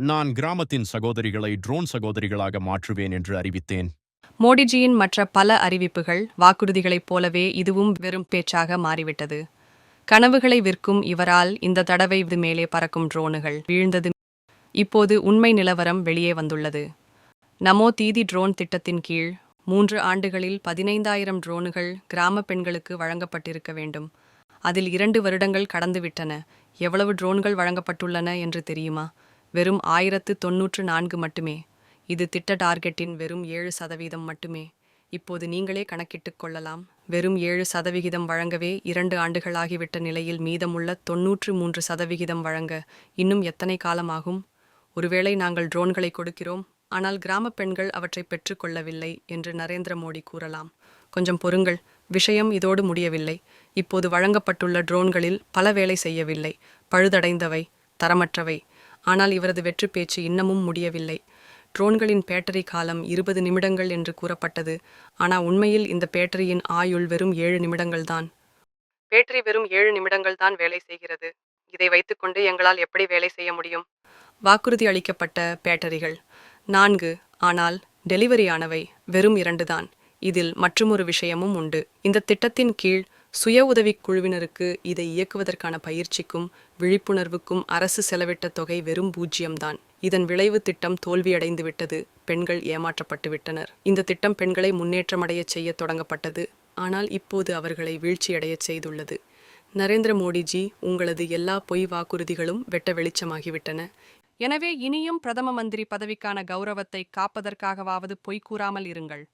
நான் கிராமத்தின் சகோதரிகளை ட்ரோன் சகோதரிகளாக மாற்றுவேன் என்று அறிவித்தேன். மோடிஜியின் மற்ற பல அறிவிப்புகள் வாக்குறுதிகளைப் போலவே இதுவும் வெறும் பேச்சாக மாறிவிட்டது. கனவுகளை விற்கும் இவரால் இந்த தடவை இது மேலே பறக்கும் ட்ரோனுகள் வீழ்ந்தது. இப்போது உண்மை நிலவரம் வெளியே வந்துள்ளது. நமோ தீதி ட்ரோன் திட்டத்தின் கீழ் மூன்று ஆண்டுகளில் பதினைந்தாயிரம் ட்ரோனுகள் கிராம பெண்களுக்கு வழங்கப்பட்டிருக்க வேண்டும். அதில் இரண்டு வருடங்கள் கடந்துவிட்டன. எவ்வளவு ட்ரோன்கள் வழங்கப்பட்டுள்ளன என்று தெரியுமா? வெறும் ஆயிரத்து தொன்னூற்று நான்கு மட்டுமே. இது திட்ட டார்கெட்டின் வெறும் ஏழு சதவீதம் மட்டுமே. இப்போது நீங்களே கணக்கிட்டுக் கொள்ளலாம். வெறும் ஏழு சதவிகிதம் வழங்கவே இரண்டு ஆண்டுகளாகிவிட்ட நிலையில் மீதமுள்ள தொன்னூற்று மூன்று சதவிகிதம் வழங்க இன்னும் எத்தனை காலமாகும்? ஒருவேளை நாங்கள் ட்ரோன்களை கொடுக்கிறோம். ஆனால் கிராம பெண்கள் அவற்றை பெற்றுக்கொள்ளவில்லை என்று நரேந்திர மோடி கூறலாம். கொஞ்சம் பொறுங்கள். விஷயம் இதோடு முடியவில்லை. இப்போது வழங்கப்பட்டுள்ள ட்ரோன்களில் பல வேலை செய்யவில்லை. பழுதடைந்தவை தரமற்றவை. ஆனால் இவரது வெற்றி பேச்சு இன்னமும் முடியவில்லை. ட்ரோன்களின் பேட்டரி காலம் இருபது நிமிடங்கள் என்று கூறப்பட்டது. ஆனால் உண்மையில் இந்த பேட்டரியின் ஆயுள் வெறும் ஏழு நிமிடங்கள்தான். பேட்டரி வெறும் ஏழு நிமிடங்கள் தான் வேலை செய்கிறது. இதை வைத்துக்கொண்டு எங்களால் எப்படி வேலை செய்ய முடியும்? வாக்குறுதி அளிக்கப்பட்ட பேட்டரிகள். நான்கு ஆனால் டெலிவரியானவை வெறும் இரண்டுதான். இதில் மற்றுமொரு விஷயமும் உண்டு. இந்த திட்டத்தின் கீழ் சுய உதவிக் குழுவினருக்கு இதை இயக்குவதற்கான பயிற்சிக்கும் விழிப்புணர்வுக்கும் அரசு செலவிட்ட தொகை வெறும் பூஜ்ஜியம்தான். இதன் விளைவு திட்டம் தோல்வியடைந்து விட்டது பெண்கள் ஏமாற்றப்பட்டுவிட்டனர். இந்த திட்டம் பெண்களை முன்னேற்றமடையச் செய்ய தொடங்கப்பட்டது. ஆனால் இப்போது அவர்களை வீழ்ச்சியடையச் செய்துள்ளது. நரேந்திர மோடிஜி உங்களது எல்லா பொய் வாக்குறுதிகளும் வெட்ட வெளிச்சமாகிவிட்டன. எனவே இனியும் பிரதம மந்திரி பதவிக்கான கௌரவத்தை காப்பதற்காகவாவது பொய் கூறாமல் இருங்கள்.